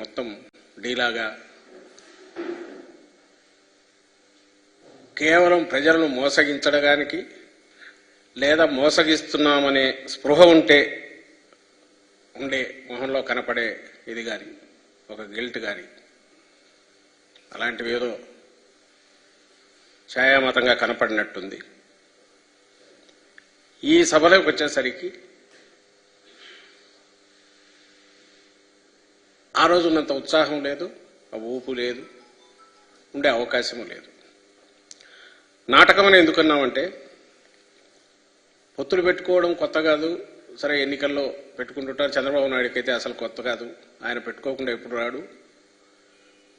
మొత్తం డీలాగా. కేవలం ప్రజలను మోసగించడానికి లేదా మోసగిస్తున్నామనే స్పృహ ఉంటే ఉండే మొహంలో కనపడే ఇది కానీ ఒక గిల్ట్ కానీ అలాంటివి ఏదో ఛాయామతంగా కనపడినట్టుంది. ఈ సభలోకి వచ్చేసరికి ఆ రోజు ఉన్నంత ఉత్సాహం లేదు ఆ ఊపు లేదు ఉండే అవకాశము లేదు. నాటకం అని ఎందుకన్నామంటే పొత్తులు పెట్టుకోవడం కొత్త కాదు సరే ఎన్నికల్లో పెట్టుకుంటుంటారు చంద్రబాబు నాయుడుకి అయితే అసలు కొత్త కాదు ఆయన పెట్టుకోకుండా ఎప్పుడు రాడు?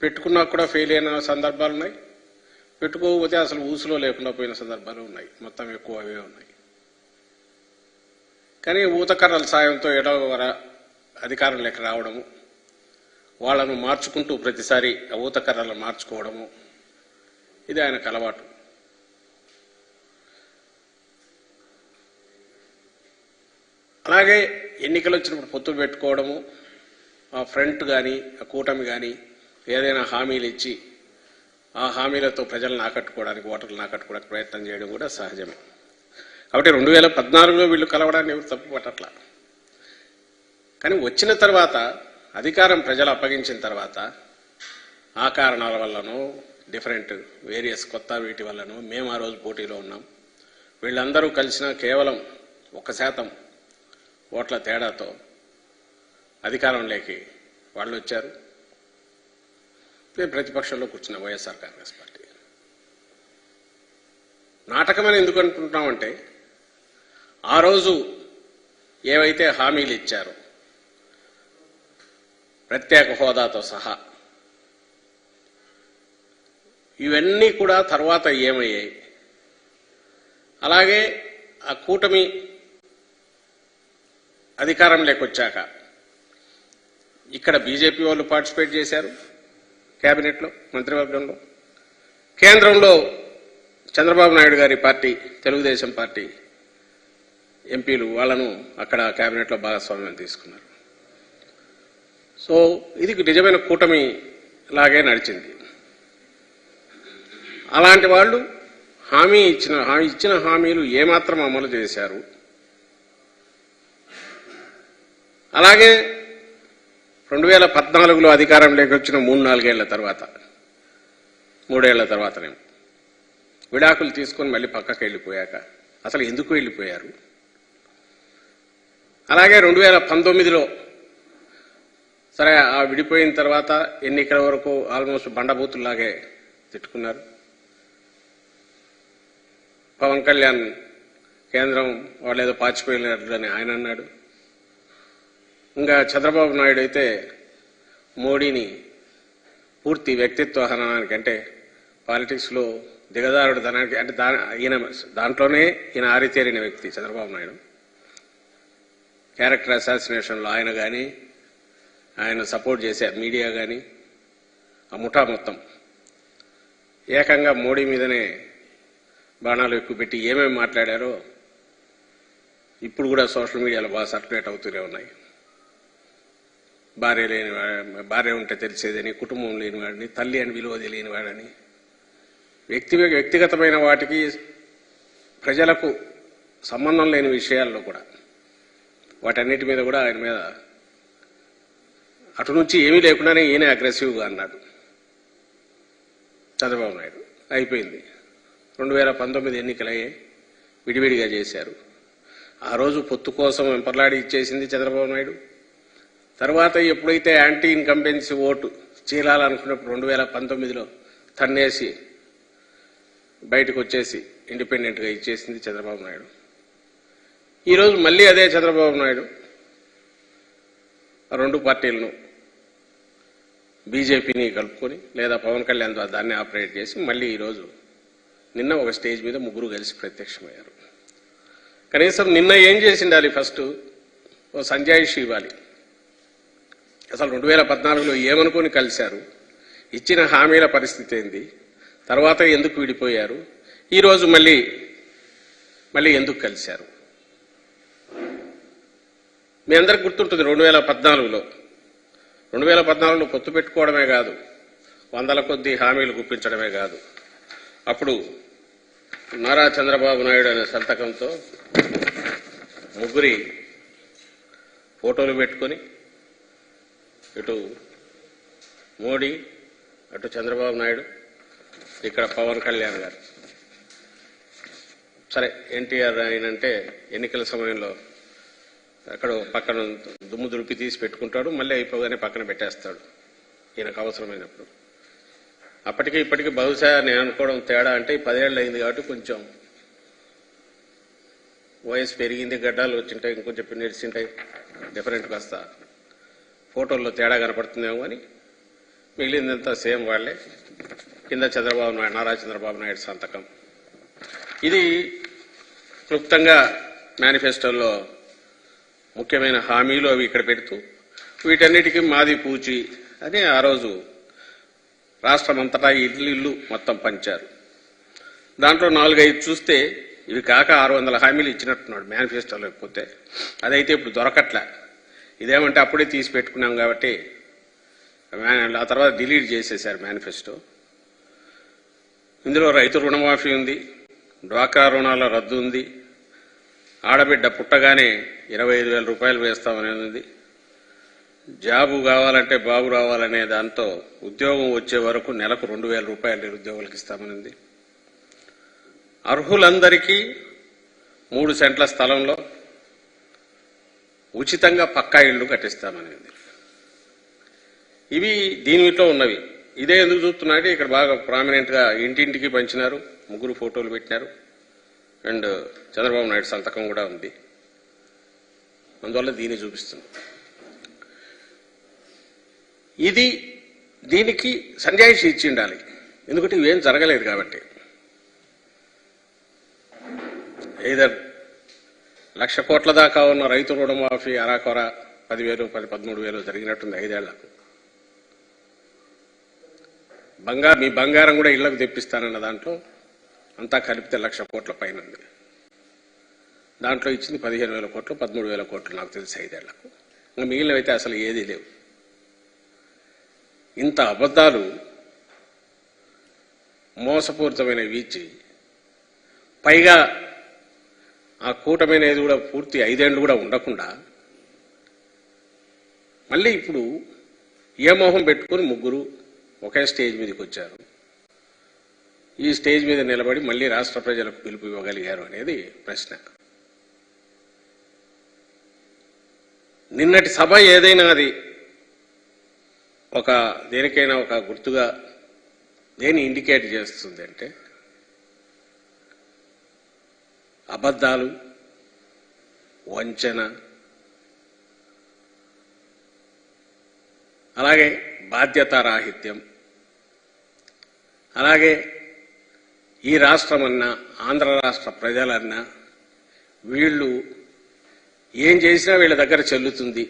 పెట్టుకున్నా కూడా ఫెయిల్ అయిన సందర్భాలు ఉన్నాయి పెట్టుకోకపోతే అసలు ఊసులో లేకుండా పోయిన సందర్భాలు ఉన్నాయి మొత్తం ఎక్కువ అవే ఉన్నాయి. కానీ ఊతకర్రల సాయంతో ఏడవ వర అధికారం లేక రావడము వాళ్ళను మార్చుకుంటూ ప్రతిసారి ఆ మార్చుకోవడము. ఇది ఆయనకు అలవాటు. అలాగే ఎన్నికలు వచ్చినప్పుడు పొత్తులు పెట్టుకోవడము ఆ ఫ్రంట్ కానీ ఆ కూటమి కానీ ఏదైనా హామీలు ఇచ్చి ఆ హామీలతో ప్రజలను ఆకట్టుకోవడానికి ఓటర్లను ఆకట్టుకోవడానికి ప్రయత్నం చేయడం కూడా సహజమే. కాబట్టి రెండు వేల పద్నాలుగులో వీళ్ళు కలవడాన్ని ఎవరు తప్పు పట్టట్ల కానీ వచ్చిన తర్వాత అధికారం ప్రజలు అప్పగించిన తర్వాత ఆ కారణాల వల్లనో డిఫరెంట్ వేరియస్ కొత్త వీటి వల్లనో మేము ఆ రోజు పోటీలో ఉన్నాం. వీళ్ళందరూ కలిసిన కేవలం ఒక శాతం ఓట్ల తేడాతో అధికారంలోకి వాళ్ళు వచ్చారు. ప్రతిపక్షంలో కూర్చున్న వైఎస్ఆర్ కాంగ్రెస్ పార్టీ. నాటకమని ఎందుకు అనుకుంటున్నామంటే ఆ రోజు ఏవైతే హామీలు ఇచ్చారో ప్రత్యేక హోదాతో సహా. ఇవన్నీ కూడా తర్వాత ఏమయ్యాయి? అలాగే ఆ కూటమి అధికారం లేకొచ్చాక ఇక్కడ బీజేపీ వాళ్ళు పార్టిసిపేట్ చేశారు కేబినెట్లో మంత్రివర్గంలో. కేంద్రంలో చంద్రబాబు నాయుడు గారి పార్టీ తెలుగుదేశం పార్టీ ఎంపీలు వాళ్ళను అక్కడ కేబినెట్లో భాగస్వామ్యం తీసుకున్నారు. సో ఇది నిజమైన కూటమి లాగే నడిచింది. అలాంటి వాళ్ళు హామీ ఇచ్చిన హామీ ఇచ్చిన హామీలు ఏమాత్రం అమలు చేశారు. అలాగే రెండు వేల పద్నాలుగులో అధికారంలోకి వచ్చిన మూడు నాలుగేళ్ళ తర్వాత మూడేళ్ళ తర్వాతనే విడాకులు తీసుకొని మళ్ళీ పక్కకి వెళ్ళిపోయాక అసలు ఎందుకు వెళ్ళిపోయారు? అలాగే రెండు వేల పంతొమ్మిదిలో సరే ఆ విడిపోయిన తర్వాత ఎన్నికల వరకు ఆల్మోస్ట్ బండబూతుల్లాగే తిట్టుకున్నారు. పవన్ కళ్యాణ్ కేంద్రం వాళ్ళు ఏదో పాచిపోయినారని ఆయన అన్నాడు. ఇంకా చంద్రబాబు నాయుడు అయితే మోడీని పూర్తి వ్యక్తిత్వ హననానికి అంటే పాలిటిక్స్లో దిగదారుడు ధనానికి అంటే దా ఈయన దాంట్లోనే ఈయన ఆరితేరిన వ్యక్తి చంద్రబాబు నాయుడు. క్యారెక్టర్ అసాసినేషన్లో ఆయన కానీ ఆయన సపోర్ట్ చేసే మీడియా కానీ ఆ ముఠా మొత్తం. ఏకంగా మోడీ మీదనే బాణాలు ఎక్కువ పెట్టి ఏమేమి మాట్లాడారో ఇప్పుడు కూడా సోషల్ మీడియాలో బాగా సర్క్యులేట్ అవుతూనే ఉన్నాయి. భార్య లేని భార్య ఉంటే తెలిసేదని కుటుంబం లేనివాడిని తల్లి అని విలువ తెలియనివాడని వ్యక్తి వ్యక్తిగతమైన వాటికి ప్రజలకు సంబంధం లేని విషయాల్లో కూడా వాటన్నిటి మీద కూడా ఆయన మీద అటు నుంచి ఏమీ లేకుండానే ఈయన అగ్రెసివ్గా అన్నాడు. చంద్రబాబు నాయుడు అయిపోయింది. రెండు వేల పంతొమ్మిది ఎన్నికలయ్యే విడివిడిగా చేశారు. ఆ రోజు పొత్తు కోసం వెంపర్లాడి ఇచ్చేసింది చంద్రబాబు నాయుడు. తర్వాత ఎప్పుడైతే యాంటీ ఇన్కంపెన్సీ ఓటు చీలాలనుకున్నప్పుడు రెండు వేల పంతొమ్మిదిలో తన్నేసి బయటకు వచ్చేసి ఇండిపెండెంట్గా ఇచ్చేసింది చంద్రబాబు నాయుడు. ఈరోజు మళ్ళీ అదే చంద్రబాబు నాయుడు. ఆ రెండు పార్టీలను బీజేపీని కలుపుకొని లేదా పవన్ కళ్యాణ్ ద్వారా దాన్ని ఆపరేట్ చేసి మళ్ళీ ఈరోజు నిన్న ఒక స్టేజ్ మీద ముగ్గురు కలిసి ప్రత్యక్షమయ్యారు. కనీసం నిన్న ఏం చేసిండాలి ఫస్ట్? ఓ సంజాయిషి ఇవ్వాలి. అసలు రెండు వేల పద్నాలుగులో ఏమనుకొని కలిశారు? ఇచ్చిన హామీల పరిస్థితి ఏంది? తర్వాత ఎందుకు విడిపోయారు? ఈరోజు మళ్ళీ మళ్ళీ ఎందుకు కలిశారు? మీ అందరికి గుర్తుంటుంది రెండు వేల పద్నాలుగులో రెండు వేల పద్నాలుగులో పొత్తు పెట్టుకోవడమే కాదు వందల కొద్ది హామీలు గుప్పించడమే కాదు. అప్పుడు నారా చంద్రబాబు నాయుడు అనే సంతకంతో ముగ్గురి ఫోటోలు పెట్టుకొని ఇటు మోడీ అటు చంద్రబాబు నాయుడు ఇక్కడ పవన్ కళ్యాణ్ గారు. సరే ఎన్టీఆర్ ఆయనంటే ఎన్నికల సమయంలో అక్కడ పక్కన దుమ్ము దులిపి తీసి పెట్టుకుంటాడు మళ్ళీ అయిపోగానే పక్కన పెట్టేస్తాడు ఈయనకు అవసరమైనప్పుడు. అప్పటికి ఇప్పటికి బహుశా నేను అనుకోవడం తేడా అంటే పదేళ్ళు అయింది కాబట్టి కొంచెం వయసు పెరిగింది గడ్డాలు వచ్చింటాయి ఇంకొంచెం పిన్నిడిచింటాయి డిఫరెంట్ కాస్త ఫోటోల్లో తేడా కనపడుతుందేమో అని మిగిలిందంతా సేమ్ వాళ్ళే. కింద చంద్రబాబు నాయుడు నారా చంద్రబాబు నాయుడు సంతకం. ఇది క్లుప్తంగా మేనిఫెస్టోలో ముఖ్యమైన హామీలు అవి ఇక్కడ పెడుతూ వీటన్నిటికీ మాది పూచి అని ఆ రోజు రాష్ట్రం అంతటా ఇల్లు ఇల్లు మొత్తం పంచారు. దాంట్లో నాలుగైదు చూస్తే ఇవి కాక ఆరు వందల హామీలు ఇచ్చినట్టున్నాడు మేనిఫెస్టోలో పోతే అదైతే ఇప్పుడు దొరకట్లే. ఇదేమంటే అప్పుడే తీసి పెట్టుకున్నాం కాబట్టి ఆ తర్వాత డిలీట్ చేసేశారు మేనిఫెస్టో. ఇందులో రైతు రుణమాఫీ ఉంది డ్వాక్రా రుణాల రద్దు ఉంది ఆడబిడ్డ పుట్టగానే ఇరవై ఐదు వేల రూపాయలు వేస్తామనేది. ఉంది జాబు కావాలంటే బాబు రావాలనే దాంతో ఉద్యోగం వచ్చే వరకు నెలకు రెండు వేల రూపాయలు నిరుద్యోగులకు ఇస్తామనింది. అర్హులందరికీ మూడు సెంట్ల స్థలంలో ఉచితంగా పక్కా ఇళ్ళు కట్టిస్తామనేది. ఇవి దీనిలో ఉన్నవి. ఇదే ఎందుకు చూస్తున్నారంటే ఇక్కడ బాగా ప్రామినెంట్గా ఇంటింటికి పంచినారు ముగ్గురు ఫోటోలు పెట్టినారు. అండ్ చంద్రబాబు నాయుడు సంతకం కూడా ఉంది. అందువల్ల దీన్ని చూపిస్తుంది ఇది దీనికి సంజాయిషి ఇచ్చి ఉండాలి. ఎందుకంటే ఇవేం జరగలేదు కాబట్టి. ఏదర్ లక్ష కోట్ల దాకా ఉన్న రైతు రుణమాఫీ అరాకొర పదివేలు పది పదమూడు వేలు జరిగినట్టుంది ఐదేళ్ళకు. బంగారు మీ బంగారం కూడా ఇళ్ళకు తెప్పిస్తానన్న దాంట్లో అంతా కలిపితే లక్ష కోట్ల పైన ఉంది దాంట్లో ఇచ్చింది పదిహేను వేల కోట్లు పదమూడు వేల కోట్లు నాకు తెలిసి ఐదేళ్ళకు. ఇంకా మిగిలినవైతే అసలు ఏదీ లేవు. ఇంత అబద్ధాలు మోసపూరితమైన వీచి పైగా ఆ కూటమైనది కూడా పూర్తి ఐదేళ్ళు కూడా ఉండకుండా మళ్ళీ ఇప్పుడు ఏ మొహం పెట్టుకుని ముగ్గురు ఒకే స్టేజ్ మీదకి వచ్చారు. ఈ స్టేజ్ మీద నిలబడి మళ్ళీ రాష్ట్ర ప్రజలకు పిలుపు ఇవ్వగలిగారు అనేది ప్రశ్న. నిన్నటి సభ ఏదైనా అది ఒక దేనికైనా ఒక గుర్తుగా దేని ఇండికేట్ చేస్తుంది అంటే అబద్ధాలు వంచన అలాగే బాధ్యతారాహిత్యం అలాగే ఈ రాష్ట్రమన్నా ఆంధ్ర రాష్ట్ర ప్రజలన్నా వీళ్ళు ఏం చేసినా వీళ్ళ దగ్గర చెల్లుతుంది.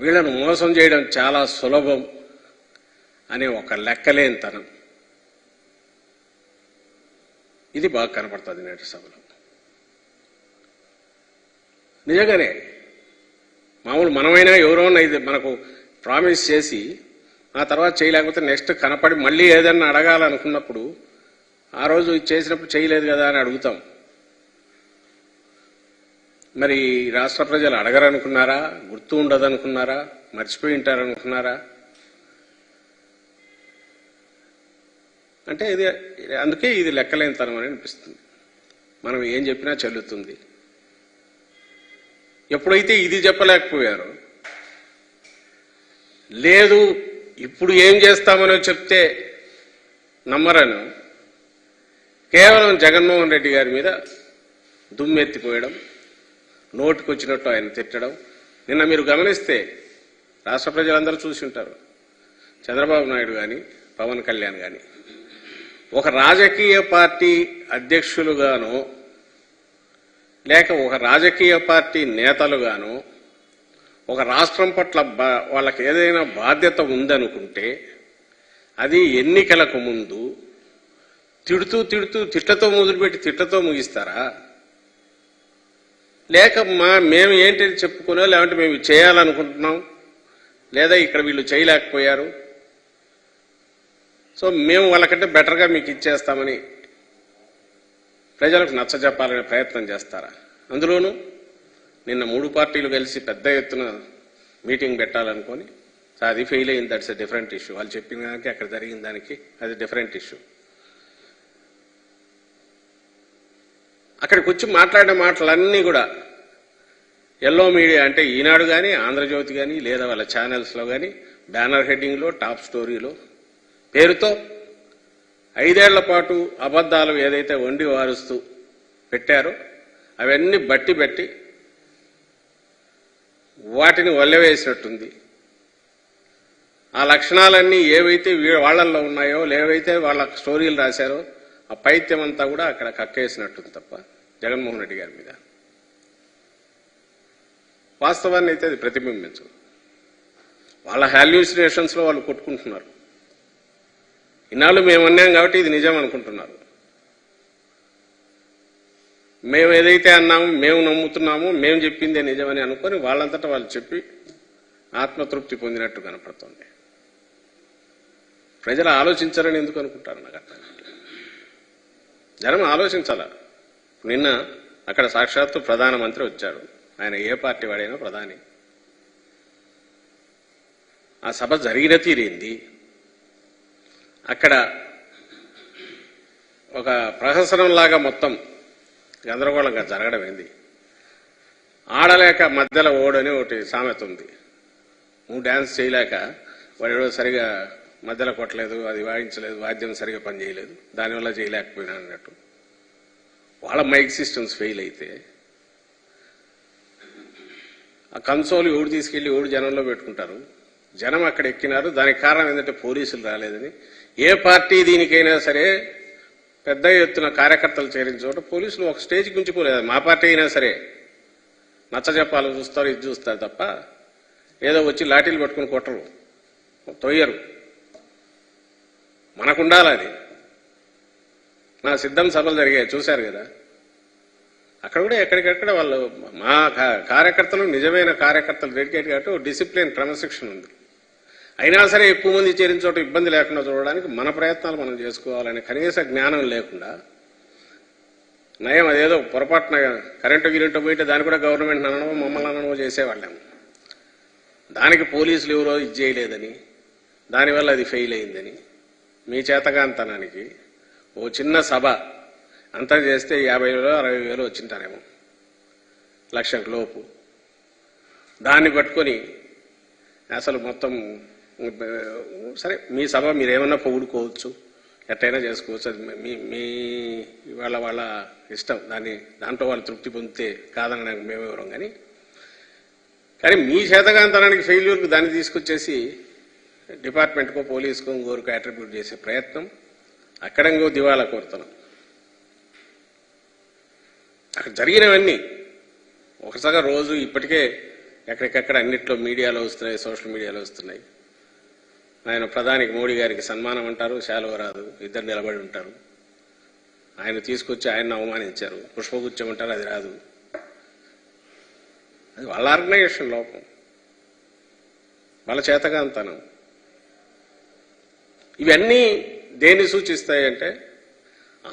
వీళ్ళను మోసం చేయడం చాలా సులభం అనే ఒక లెక్కలేనితనం. ఇది బాగా కనపడుతుంది నేటి సభలో. నిజంగానే మామూలు మనమైనా ఎవరైనా ఇది మనకు ప్రామిస్ చేసి ఆ తర్వాత చేయలేకపోతే నెక్స్ట్ కనపడి మళ్ళీ ఏదన్నా అడగాలనుకున్నప్పుడు ఆ రోజు ఇది చేసినప్పుడు చేయలేదు కదా అని అడుగుతాం. మరి రాష్ట్ర ప్రజలు అడగరనుకున్నారా? గుర్తు ఉండదనుకున్నారా? మర్చిపోయి ఉంటారనుకున్నారా? అంటే ఇది అందుకే ఇది లెక్కలేనితనం అని అనిపిస్తుంది. మనం ఏం చెప్పినా చెల్లుతుంది. ఎప్పుడైతే ఇది చెప్పలేకపోయారో లేదు ఇప్పుడు ఏం చేస్తామనో చెప్తే నమ్మరను. కేవలం జగన్మోహన్ రెడ్డి గారి మీద దుమ్మెత్తిపోయడం నోటికొచ్చినట్టు ఆయన తిట్టడం. నిన్న మీరు గమనిస్తే రాష్ట్ర ప్రజలందరూ చూసి ఉంటారు. చంద్రబాబు నాయుడు కానీ పవన్ కళ్యాణ్ కానీ ఒక రాజకీయ పార్టీ అధ్యక్షులుగానో లేక ఒక రాజకీయ పార్టీ నేతలుగానో ఒక రాష్ట్రం పట్ల వాళ్ళకి ఏదైనా బాధ్యత ఉందనుకుంటే అది ఎన్నికలకు ముందు తిడుతూ తిడుతూ తిట్టతో మొదలుపెట్టి తిట్టతో ముగిస్తారా? లేక మా మేము ఏంటి చెప్పుకునే లేదంటే మేము చేయాలనుకుంటున్నాం లేదా ఇక్కడ వీళ్ళు చేయలేకపోయారు. సో మేము వాళ్ళకంటే బెటర్గా మీకు ఇచ్చేస్తామని ప్రజలకు నచ్చజెప్పాలనే ప్రయత్నం చేస్తారా? అందులోనూ నిన్న మూడు పార్టీలు కలిసి పెద్ద ఎత్తున మీటింగ్ పెట్టాలనుకొని సో అది ఫెయిల్ అయింది. దట్స్ ఎ డిఫరెంట్ ఇష్యూ వాళ్ళు చెప్పిన దానికి అక్కడ జరిగిన దానికి అది డిఫరెంట్ ఇష్యూ అక్కడికి వచ్చి మాట్లాడిన మాటలన్నీ కూడా ఎల్లో మీడియా అంటే ఈనాడు కానీ ఆంధ్రజ్యోతి కానీ లేదా వాళ్ళ ఛానల్స్లో కానీ బ్యానర్ హెడ్డింగ్లో టాప్ స్టోరీలో పేరుతో ఐదేళ్ళ పాటు అబద్ధాలు ఏదైతే వండి వారుస్తూ పెట్టారో అవన్నీ బట్టి బట్టి వాటిని వల్లవేసినట్టుంది ఆ లక్షణాలన్నీ ఏవైతే వీ- వాళ్ళల్లో ఉన్నాయో లేవైతే వాళ్ళ స్టోరీలు రాశారో ఆ పైత్యం అంతా కూడా అక్కడ కక్కేసినట్టుంది తప్ప జగన్మోహన్ రెడ్డి గారి మీద. వాస్తవాన్ని అయితే అది ప్రతిబింబించదు. వాళ్ళ హాల్యూసినేషన్స్లో వాళ్ళు కొట్టుకుంటున్నారు. ఇన్నాళ్ళు మేము అన్నాం కాబట్టి ఇది నిజం అనుకుంటున్నారు. మేము ఏదైతే అన్నామో మేము నమ్ముతున్నామో మేము చెప్పిందే నిజమని అనుకొని వాళ్ళంతటా వాళ్ళు చెప్పి ఆత్మతృప్తి పొందినట్టు కనపడుతుంది. ప్రజలు ఆలోచించాలని ఎందుకు అనుకుంటారు నాకు అర్థం జనం ఆలోచించాల? నిన్న అక్కడ సాక్షాత్తు ప్రధానమంత్రి వచ్చారు. ఆయన ఏ పార్టీ వాడైనా ప్రధాని. ఆ సభ జరిగిన తీరేంది అక్కడ ఒక ప్రహసనంలాగా మొత్తం గందరగోళంగా జరగడం ఏంది? ఆడలేక మధ్యలో ఓడని ఒకటి సామెత ఉంది. నువ్వు డ్యాన్స్ చేయలేక వాడు సరిగా మధ్యలో కొట్టలేదు అది వాయించలేదు వాద్యం సరిగా పనిచేయలేదు దానివల్ల చేయలేకపోయినా అన్నట్టు. వాళ్ళ మైక్ సిస్టమ్స్ ఫెయిల్ అయితే ఆ కన్సోల్ ఎవడు తీసుకెళ్ళి ఎవడు జనంలో పెట్టుకుంటారు? జనం అక్కడ ఎక్కినారు. దానికి కారణం ఏంటంటే పోలీసులు రాలేదని. ఏ పార్టీ దీనికైనా సరే పెద్ద ఎత్తున కార్యకర్తలు చేరిన పోలీసులు ఒక స్టేజ్కి ఉంచిపోలేదు మా పార్టీ అయినా సరే నచ్చచెప్పాలి చూస్తారు ఇది చూస్తారు తప్ప ఏదో వచ్చి లాఠీలు పట్టుకుని కొట్టరు తొయ్యరు. మనకుండాలి అది. నా సిద్ధం సభలు జరిగాయి చూశారు కదా. అక్కడ కూడా ఎక్కడికక్కడ వాళ్ళు మా కార్యకర్తలు నిజమైన కార్యకర్తలు డెడికేట్ కాబట్టి డిసిప్లిన్ క్రమశిక్షణ ఉంది. అయినా సరే ఎక్కువ మంది చేరిన చోట ఇబ్బంది లేకుండా చూడడానికి మన ప్రయత్నాలు మనం చేసుకోవాలనే కనీస జ్ఞానం లేకుండా నయం అదేదో పొరపాటున కరెంటు గిరెంటు పోయితే దాన్ని కూడా గవర్నమెంట్ అనడమో మమ్మల్ని అనడమో చేసేవాళ్ళము దానికి పోలీసులు ఎవరో ఇది చేయలేదని దానివల్ల అది ఫెయిల్ అయిందని మీ చేతకాంతనానికి ఓ చిన్న సభ అంతా చేస్తే యాభై వేలు అరవై వేలు వచ్చింటారేమో లక్షకు లోపు. దాన్ని పట్టుకొని అసలు మొత్తం సరే మీ సభ మీరేమన్నా పొగుడుకోవచ్చు ఎట్టయినా చేసుకోవచ్చు అది మీ మీ వాళ్ళ వాళ్ళ ఇష్టం దాన్ని దాంట్లో వాళ్ళు తృప్తి పొందితే కాదనడానికి మేమెవరం కానీ కానీ మీ చేతగాంతనానికి ఫెయిల్యూర్కి దాన్ని తీసుకొచ్చేసి డిపార్ట్మెంట్కో పోలీస్కో ఇంకోరికో అట్రిబ్యూట్ చేసే ప్రయత్నం అక్కడ ఇంకో దివాలా కోరుతున్నాం అక్కడ జరిగినవన్నీ ఒకసారి రోజు ఇప్పటికే ఎక్కడికక్కడ అన్నిట్లో మీడియాలో వస్తున్నాయి సోషల్ మీడియాలో వస్తున్నాయి. ఆయన ప్రధానికి మోడీ గారికి సన్మానం అంటారు శాలువ రాదు ఇద్దరు నిలబడి ఉంటారు. ఆయన తీసుకొచ్చి ఆయన్ని అవమానించారు. పుష్పగుచ్చం అంటారు అది రాదు. అది వాళ్ళ ఆర్గనైజేషన్ లోపం. వాళ్ళ చేతగాంతనం ఇవన్నీ దేన్ని సూచిస్తాయంటే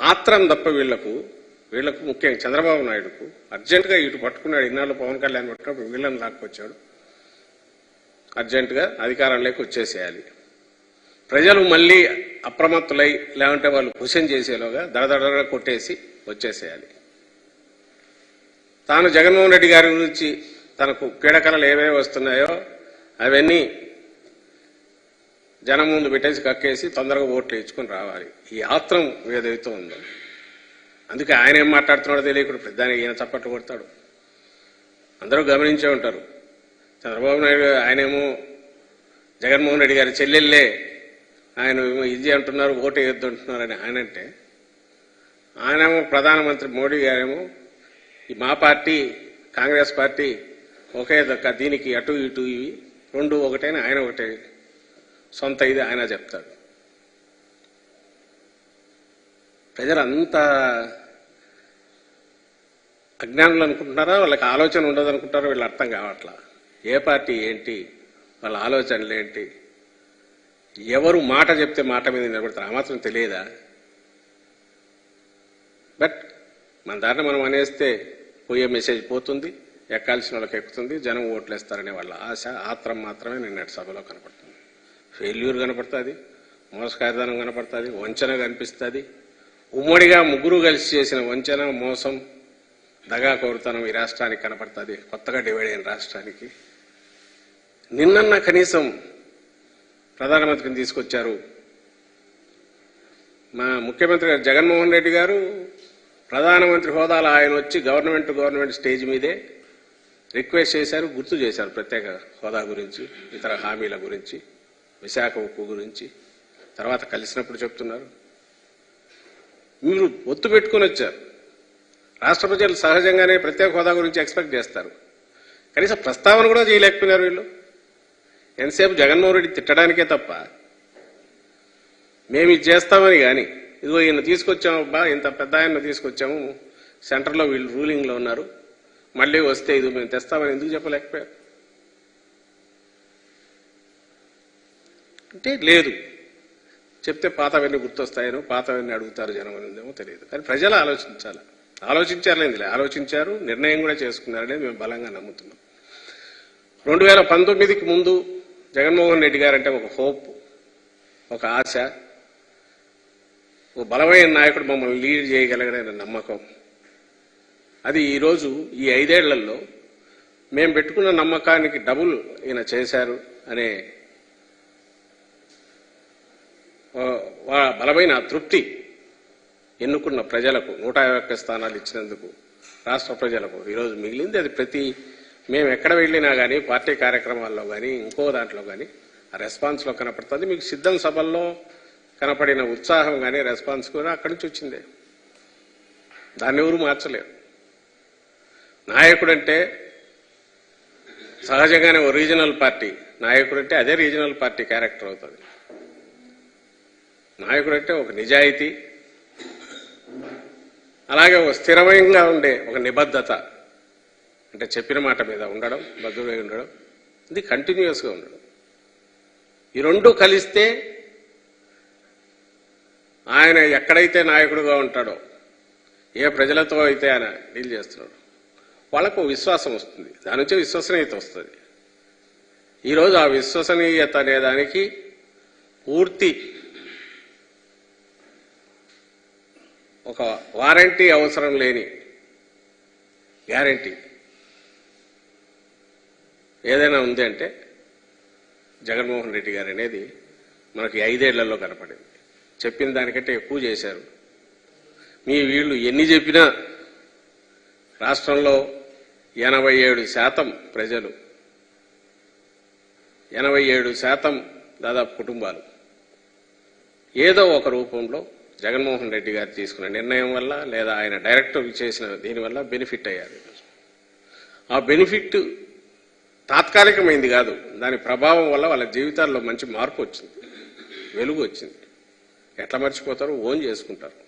ఆత్రం తప్ప వీళ్ళకు వీళ్ళకు ముఖ్యంగా చంద్రబాబు నాయుడుకు అర్జెంటుగా ఇటు పట్టుకున్నాడు. ఇన్నాళ్ళు పవన్ కళ్యాణ్ పట్టుకున్నప్పుడు వీళ్ళని లాక్కొచ్చాడు. అర్జెంటుగా అధికారంలోకి వచ్చేసేయాలి. ప్రజలు మళ్ళీ అప్రమత్తులై లేకుంటే వాళ్ళు క్వశ్చన్ చేసేలోగా దడదడగా కొట్టేసి వచ్చేసేయాలి. తాను జగన్మోహన్ రెడ్డి గారి గురించి తనకు క్రీడకళలు ఏమేమి వస్తున్నాయో అవన్నీ జనం ముందు పెట్టేసి కక్కేసి తొందరగా ఓట్లు ఇచ్చుకొని రావాలి. ఈ ఆత్రం ఏదైతే ఉందో. అందుకే ఆయన ఏం మాట్లాడుతున్నాడో తెలియకుండా ప్రధాని ఈయన చప్పట్లు కొడతాడు. అందరూ గమనించే ఉంటారు. చంద్రబాబు నాయుడు ఆయనేమో జగన్మోహన్ రెడ్డి గారి చెల్లెళ్ళే ఆయన ఏమో ఇది అంటున్నారు ఓటు వేయొద్దు అంటున్నారని ఆయన అంటే ఆయనేమో ప్రధానమంత్రి మోడీ గారేమో ఈ మా పార్టీ కాంగ్రెస్ పార్టీ ఒకే దక్క దీనికి అటు ఇటు ఇవి రెండు ఒకటైన ఆయన ఒకటే సొంత ఇది ఆయన చెప్తాడు. ప్రజలు అజ్ఞానులు అనుకుంటున్నారా? వాళ్ళకి ఆలోచన ఉండదు అనుకుంటారో వీళ్ళు అర్థం కావట్లా? ఏ పార్టీ ఏంటి? వాళ్ళ ఆలోచనలు ఏంటి? ఎవరు మాట చెప్తే మాట మీద నిలబడతారు? ఆ మాత్రం తెలియదా? బట్ మన దారిన మనం అనేస్తే పోయే మెసేజ్ పోతుంది ఎక్కాల్సిన వాళ్ళకి ఎక్కుతుంది జనం ఓట్లేస్తారనే వాళ్ళ ఆశ ఆత్రం మాత్రమే నిన్నటి సభలో కనపడుతుంది. ఫెయిల్యూర్ కనపడుతుంది మోసకాయదానం కనపడుతుంది వంచన కనిపిస్తుంది. ఉమ్మడిగా ముగ్గురు కలిసి చేసిన వంచన మోసం దగా కోరుతనం ఈ రాష్ట్రానికి కనపడుతుంది కొత్తగా డివైడ్ అయిన రాష్ట్రానికి. నిన్నన్న కనీసం ప్రధానమంత్రిని తీసుకొచ్చారు. మా ముఖ్యమంత్రి గారు జగన్మోహన్ రెడ్డి గారు ప్రధానమంత్రి హోదాలో ఆయన వచ్చి గవర్నమెంట్ గవర్నమెంట్ స్టేజ్ మీదే రిక్వెస్ట్ చేశారు గుర్తు చేశారు ప్రత్యేక హోదా గురించి ఇతర హామీల గురించి విశాఖ ఉక్కు గురించి. తర్వాత కలిసినప్పుడు చెప్తున్నారు. మీరు ఒత్తు పెట్టుకుని వచ్చారు. రాష్ట్ర ప్రజలు సహజంగానే ప్రత్యేక హోదా గురించి ఎక్స్పెక్ట్ చేస్తారు. కనీసం ప్రస్తావన కూడా చేయలేకపోయినారు వీళ్ళు. ఎంతసేపు జగన్మోహన్ రెడ్డి తిట్టడానికే తప్ప మేము ఇది చేస్తామని కానీ ఇదిగో ఈయన తీసుకొచ్చాము అబ్బా ఇంత పెద్ద ఆయన తీసుకొచ్చాము సెంటర్లో వీళ్ళు రూలింగ్లో ఉన్నారు మళ్ళీ వస్తే ఇది మేము తెస్తామని ఎందుకు చెప్పలేకపోయారు? అంటే లేదు. చెప్తే పాతవన్నీ గుర్తొస్తాయనో పాతవన్నీ అడుగుతారు జనం అనేదేమో తెలియదు. కానీ ప్రజలు ఆలోచించాలి. ఆలోచించారులేందిలే ఆలోచించారు నిర్ణయం కూడా చేసుకున్నారనే మేము బలంగా నమ్ముతున్నాం. రెండు వేల పంతొమ్మిదికి ముందు జగన్మోహన్ రెడ్డి గారంటే ఒక హోప్ ఒక ఆశ. ఒక బలమైన నాయకుడు మమ్మల్ని లీడ్ చేయగలిగిన నమ్మకం. అది ఈరోజు ఈ ఐదేళ్ళలో మేము పెట్టుకున్న నమ్మకానికి డబుల్ ఈయన చేశారు అనే బలమైన తృప్తి ఎన్నుకున్న ప్రజలకు నూట యాభై ఒక్క స్థానాలు ఇచ్చినందుకు రాష్ట్ర ప్రజలకు ఈరోజు మిగిలింది. అది ప్రతి మేము ఎక్కడ వెళ్ళినా కానీ పార్టీ కార్యక్రమాల్లో కానీ ఇంకో దాంట్లో కానీ ఆ రెస్పాన్స్లో కనపడుతుంది. మీకు సిద్ధం సభల్లో కనపడిన ఉత్సాహం కానీ రెస్పాన్స్ కూడా అక్కడి నుంచి వచ్చిందే. దాన్ని ఎవరు మార్చలేరు. నాయకుడంటే సహజంగానే ఓ రీజనల్ పార్టీ. నాయకుడంటే అదే రీజనల్ పార్టీ క్యారెక్టర్ అవుతుంది. నాయకుడంటే ఒక నిజాయితీ. అలాగే ఒక స్థిరమైనగా ఉండే ఒక నిబద్ధత. అంటే చెప్పిన మాట మీద ఉండడం బద్దుడై ఉండడం ఇది కంటిన్యూస్గా ఉండడం. ఈ రెండు కలిస్తే ఆయన ఎక్కడైతే నాయకుడుగా ఉంటాడో ఏ ప్రజలతో అయితే ఆయన డీల్ చేస్తున్నాడు వాళ్ళకు విశ్వాసం వస్తుంది. దాని నుంచి విశ్వసనీయత వస్తుంది. ఈరోజు ఆ విశ్వసనీయత అనే దానికి పూర్తి ఒక వారంటీ అవసరం లేని గ్యారంటీ ఏదైనా ఉంది అంటే జగన్మోహన్ రెడ్డి గారు అనేది మనకి ఐదేళ్ళలో కనపడింది. చెప్పిన దానికంటే ఎక్కువ చేశారు. మీ వీళ్ళు ఎన్ని చెప్పినా రాష్ట్రంలో ఎనభై ఏడు శాతం ప్రజలు ఎనభై ఏడు శాతం దాదాపు కుటుంబాలు. ఏదో ఒక రూపంలో జగన్మోహన్ రెడ్డి గారు తీసుకున్న నిర్ణయం వల్ల లేదా ఆయన డైరెక్టర్ చేసిన దీనివల్ల బెనిఫిట్ అయ్యారు. ఆ బెనిఫిట్ తాత్కాలికమైంది కాదు. దాని ప్రభావం వల్ల వాళ్ళ జీవితాల్లో మంచి మార్పు వచ్చింది. వెలుగు వచ్చింది. ఎట్లా మర్చిపోతారు? ఓన్ చేసుకుంటారు.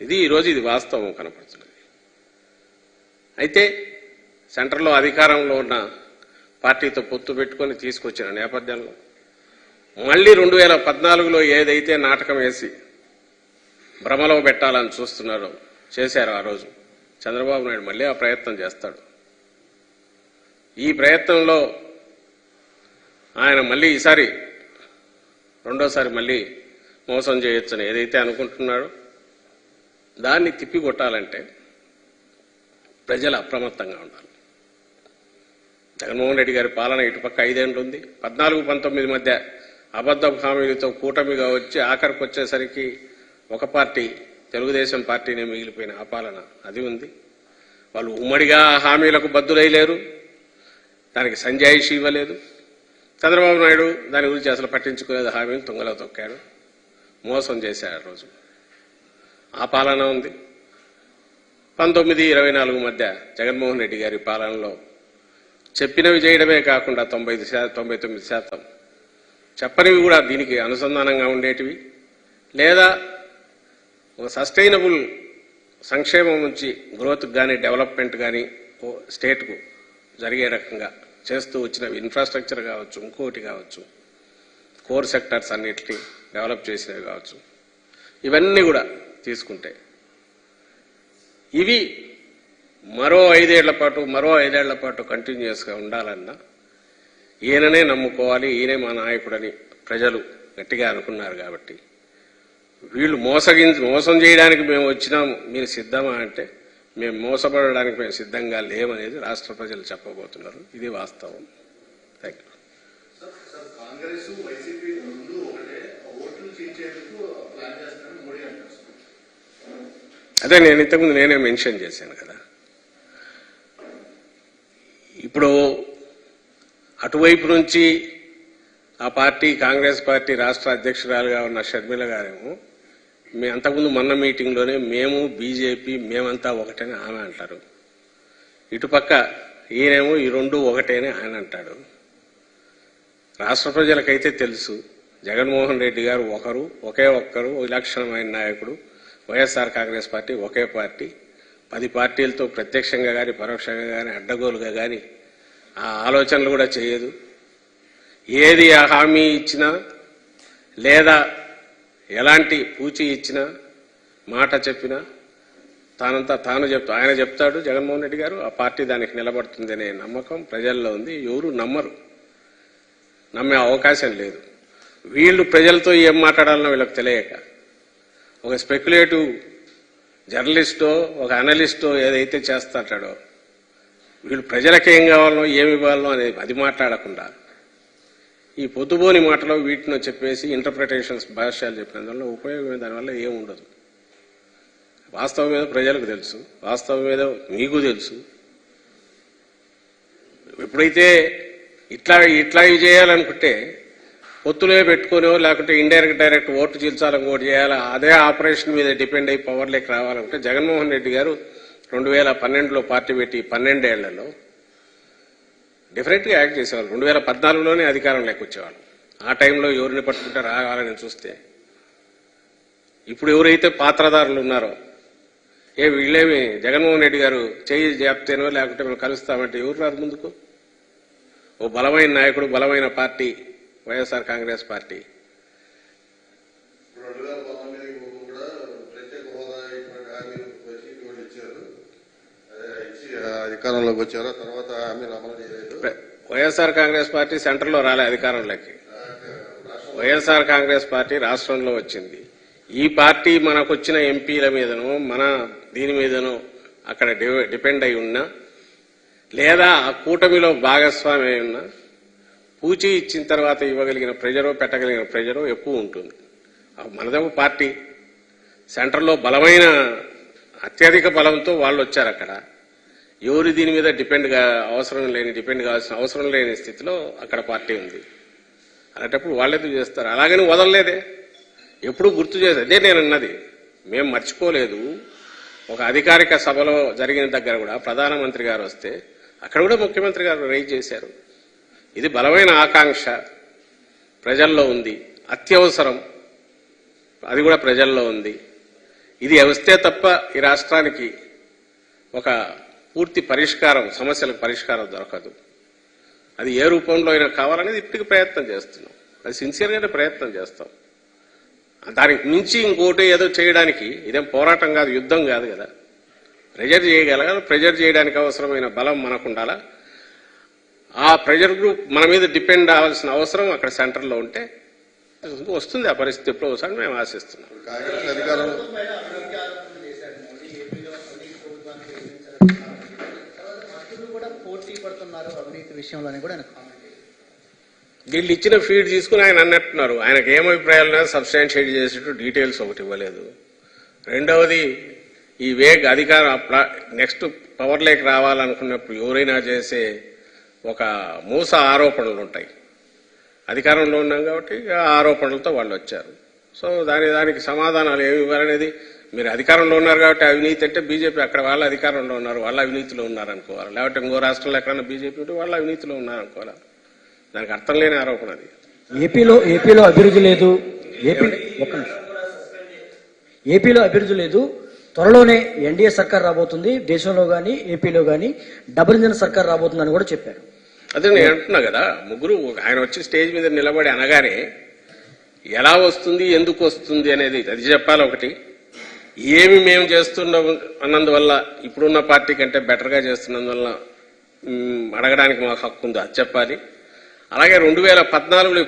ఇది ఈరోజు ఇది వాస్తవం కనపడుతున్నది. అయితే సెంటర్లో అధికారంలో ఉన్న పార్టీతో పొత్తు పెట్టుకొని తీసుకొచ్చిన నేపథ్యంలో మళ్ళీ రెండు వేల పద్నాలుగులో ఏదైతే నాటకం వేసి భ్రమలో పెట్టాలని చూస్తున్నారో చేశారు ఆ రోజు. చంద్రబాబు నాయుడు మళ్ళీ ఆ ప్రయత్నం చేస్తాడు. ఈ ప్రయత్నంలో ఆయన మళ్ళీ ఈసారి రెండోసారి మళ్ళీ మోసం చేయొచ్చని ఏదైతే అనుకుంటున్నాడో దాన్ని తిప్పి కొట్టాలంటే ప్రజలు అప్రమత్తంగా ఉండాలి. జగన్మోహన్ రెడ్డి గారి పాలన ఇటుపక్క ఐదేండ్లు ఉంది. పద్నాలుగు పంతొమ్మిది మధ్య అబద్ధ హామీలతో కూటమిగా వచ్చి ఆఖరికి వచ్చేసరికి ఒక పార్టీ తెలుగుదేశం పార్టీనే మిగిలిపోయిన ఆ పాలన. అది ఉంది. వాళ్ళు ఉమ్మడిగా హామీలకు బద్దులయ్యలేరు దానికి సంజాయిషి ఇవ్వలేదు. చంద్రబాబు నాయుడు దాని గురించి అసలు పట్టించుకోలేదు హామీని తుంగలో తొక్కాడు. మోసం చేశాడు ఆ రోజు. ఆ పాలన ఉంది. పంతొమ్మిది ఇరవై నాలుగు మధ్య జగన్మోహన్ రెడ్డి గారి పాలనలో చెప్పినవి చేయడమే కాకుండా తొంభై ఐదు శాతం తొంభై తొమ్మిది శాతం. చెప్పనివి కూడా దీనికి అనుసంధానంగా ఉండేటివి. లేదా ఒక సస్టైనబుల్ సంక్షేమం నుంచి గ్రోత్ కానీ డెవలప్మెంట్ కానీ స్టేట్కు జరిగే రకంగా చేస్తూ వచ్చినవి ఇన్ఫ్రాస్ట్రక్చర్ కావచ్చు ఇంకోటి కావచ్చు కోర్ సెక్టర్స్ అన్నిటిని డెవలప్ చేసినవి కావచ్చు ఇవన్నీ కూడా తీసుకుంటే ఇవి మరో ఐదేళ్ళ పాటు మరో ఐదేళ్ళ పాటు కంటిన్యూస్గా ఉండాలన్నా ఈయననే నమ్ముకోవాలి ఈయనే మా నాయకుడని ప్రజలు గట్టిగా అనుకున్నారు కాబట్టి వీళ్ళు మోసగించి మోసం చేయడానికి మేము వచ్చినాము మీరు సిద్ధమా అంటే మేము మోసపడడానికి మేము సిద్ధంగా లేమనేది రాష్ట్ర ప్రజలు చెప్పబోతున్నారు. ఇది వాస్తవం. Thank you. అదే నేను ఇంతకుముందు నేనే మెన్షన్ చేశాను కదా. ఇప్పుడు అటువైపు నుంచి ఆ పార్టీ కాంగ్రెస్ పార్టీ రాష్ట్ర అధ్యక్షురాలుగా ఉన్న షర్మిల గారేమో మీ అంతకుముందు మొన్న మీటింగ్లోనే మేము బీజేపీ మేమంతా ఒకటని ఆమె అంటారు. ఇటుపక్క ఈయనేమో ఈ రెండు ఒకటేనే ఆయన అంటాడు. రాష్ట్ర ప్రజలకైతే తెలుసు జగన్మోహన్ రెడ్డి గారు ఒకరు ఒకే ఒక్కరు విలక్షణమైన నాయకుడు. వైఎస్ఆర్ కాంగ్రెస్ పార్టీ ఒకే పార్టీ. పది పార్టీలతో ప్రత్యక్షంగా కానీ పరోక్షంగా కానీ అడ్డగోలుగా కానీ ఆ ఆలోచనలు కూడా చేయదు. ఏది ఆ హామీ ఇచ్చినా లేదా ఎలాంటి పూచి ఇచ్చినా మాట చెప్పినా తానంతా తాను చెప్తా ఆయన చెప్తాడు జగన్మోహన్ రెడ్డి గారు ఆ పార్టీ దానికి నిలబడుతుందనే నమ్మకం ప్రజల్లో ఉంది. ఎవరు నమ్మరు. నమ్మే అవకాశం లేదు. వీళ్ళు ప్రజలతో ఏం మాట్లాడాలనో వీళ్ళకి తెలియక ఒక స్పెక్యులేటివ్ జర్నలిస్టో ఒక అనలిస్టో ఏదైతే చేస్తాడో వీళ్ళు ప్రజలకేం ఏం కావాలనో ఏమి ఇవ్వాలనో అనేది అది మాట్లాడకుండా ఈ పొద్దుబోని మాటలో వీటిని చెప్పేసి ఇంటర్ప్రిటేషన్స్ భాష్యాలు చెప్పినందువల్ల ఉపయోగం దానివల్ల ఏం ఉండదు. వాస్తవం మీద ప్రజలకు తెలుసు. వాస్తవం మీద మీకు తెలుసు. ఎప్పుడైతే ఇట్లా ఇట్లా ఇవి చేయాలనుకుంటే పొత్తులే పెట్టుకునో లేకుంటే ఇండైరెక్ట్ డైరెక్ట్ ఓటు చీల్చాలని ఓటు చేయాలా? అదే ఆపరేషన్ మీద డిపెండ్ అయ్యి పవర్లోకి రావాలంటే జగన్మోహన్ రెడ్డి గారు రెండు వేల పన్నెండులో పార్టీ పెట్టి పన్నెండేళ్ళలో డిఫరెంట్గా యాక్ట్ చేసేవాళ్ళు. రెండు వేల పద్నాలుగులోనే అధికారం లేకొచ్చేవాళ్ళు. ఆ టైంలో ఎవరిని పట్టుకుంటే రావాలని చూస్తే ఇప్పుడు ఎవరైతే పాత్రదారులు ఉన్నారో ఏ వీళ్ళేమి జగన్మోహన్ రెడ్డి గారు చేయి చెప్తేనో లేకుంటే మేము కలుస్తామంటే ఎవరు రారు ముందుకు? ఓ బలమైన నాయకుడు బలమైన పార్టీ వైఎస్ఆర్ కాంగ్రెస్ పార్టీ. అధికారంలోకి వచ్చారు. తర్వాత హామీలు అమలు చేయలేదు. వైఎస్ఆర్ కాంగ్రెస్ పార్టీ సెంటర్లో రాలే అధికారంలోకి. వైఎస్ఆర్ కాంగ్రెస్ పార్టీ రాష్ట్రంలో వచ్చింది. ఈ పార్టీ మనకు వచ్చిన ఎంపీల మీదనో మన దీని మీదనో అక్కడ డి- డిపెండ్ అయి ఉన్నా లేదా ఆ కూటమిలో భాగస్వామి అయి ఉన్నా పూచి ఇచ్చిన తర్వాత ఇవ్వగలిగిన ప్రెజరో పెట్టగలిగిన ప్రెజరో ఎక్కువ ఉంటుంది. ఆ పార్టీ సెంటర్లో బలమైన అత్యధిక బలంతో వాళ్ళు వచ్చారు అక్కడ ఎవరు దీని మీద డిపెండ్ అవసరం లేని డిపెండ్ కావాల్సిన అవసరం లేని స్థితిలో అక్కడ పార్టీ ఉంది. అలాంటప్పుడు వాళ్ళేదో చేస్తారు? అలాగని వదలలేదే. ఎప్పుడు గుర్తు చేసి అదే నేను అన్నది. మేము మర్చిపోలేదు. ఒక అధికారిక సభలో జరిగిన దగ్గర కూడా ప్రధానమంత్రి గారు వస్తే అక్కడ కూడా ముఖ్యమంత్రి గారు రైజ్ చేశారు. ఇది బలమైన ఆకాంక్ష. ప్రజల్లో ఉంది. అత్యవసరం. అది కూడా ప్రజల్లో ఉంది. ఇది వస్తే తప్ప ఈ రాష్ట్రానికి ఒక పూర్తి పరిష్కారం సమస్యలకు పరిష్కారం దొరకదు. అది ఏ రూపంలో అయినా కావాలనేది ఇప్పటికి ప్రయత్నం చేస్తున్నాం. అది సిన్సియర్గానే ప్రయత్నం చేస్తాం. దానికి మించి ఇంకోటి ఏదో చేయడానికి ఇదేం పోరాటం కాదు యుద్ధం కాదు కదా. ప్రెజర్ చేయగలగాలి ప్రెజర్ చేయడానికి అవసరమైన బలం మనకు ఉండాలా ఆ ప్రెజర్ గ్రూప్ మన మీద డిపెండ్ అవ్వాల్సిన అవసరం అక్కడ సెంటర్లో ఉంటే వస్తుంది ఆ పరిస్థితి ఎప్పుడో ఒకసారి మేము ఆశిస్తున్నాం కాంగ్రెస్ అధికారంలో పైన అభివృద్ధి ఆరోపణలు చేశారు మోడీ ఏపీలో అవినీతి ప్రభుత్వానికి నిర్మించాలని తర్వాత మంత్రులు కూడా పోటీ అవినీతి విషయంలోని కూడా ఆయన కామెంట్ వీళ్ళు ఇచ్చిన ఫీడ్ తీసుకుని ఆయన అన్నట్టున్నారు. ఆయనకు ఏం అభిప్రాయాలు సబ్స్టాన్షియేట్ చేసేట్టు డీటెయిల్స్ ఒకటి ఇవ్వలేదు. రెండవది ఈ వేగ్ అధికారం నెక్స్ట్ పవర్లోకి రావాలనుకున్నప్పుడు ఎవరైనా చేసే ఒక మూస ఆరోపణలు ఉంటాయి. అధికారంలో ఉన్నాం కాబట్టి ఆ ఆరోపణలతో వాళ్ళు వచ్చారు. సో దాని దానికి సమాధానాలు ఏమి ఇవ్వాలనేది మీరు అధికారంలో ఉన్నారు కాబట్టి అవినీతి అంటే బీజేపీ అక్కడ వాళ్ళ అధికారంలో ఉన్నారు వాళ్ళ అవినీతిలో ఉన్నారు అనుకోవాలి లేకపోతే ఇంకో రాష్ట్రంలో ఎక్కడన్నా బీజేపీ ఉంటే వాళ్ళ అవినీతిలో ఉన్నారు అనుకోవాలి దానికి అర్థం లేని ఆరోపణ అది. ఏపీలో ఏపీలో అభివృద్ధి లేదు. ఏపీ. ఏపీలో అభివృద్ధి లేదు. త్వరలోనే ఎన్డీఏ సర్కార్ రాబోతుంది. దేశంలో కానీ ఏపీలో కానీ డబుల్ ఇంజన్ సర్కార్ రాబోతుందని కూడా చెప్పారు. అదే నేను అంటున్నా కదా ముగ్గురు ఆయన వచ్చి స్టేజ్ మీద నిలబడి అనగానే ఎలా వస్తుంది ఎందుకు వస్తుంది అనేది అది చెప్పాలి ఒకటి. ఏమి మేము చేస్తున్నాం అన్నందువల్ల ఇప్పుడున్న పార్టీ కంటే బెటర్గా చేస్తున్నందువల్ల అడగడానికి మాకు హక్కు ఉంది అది చెప్పాలి. అలాగే రెండు వేల పద్నాలుగులో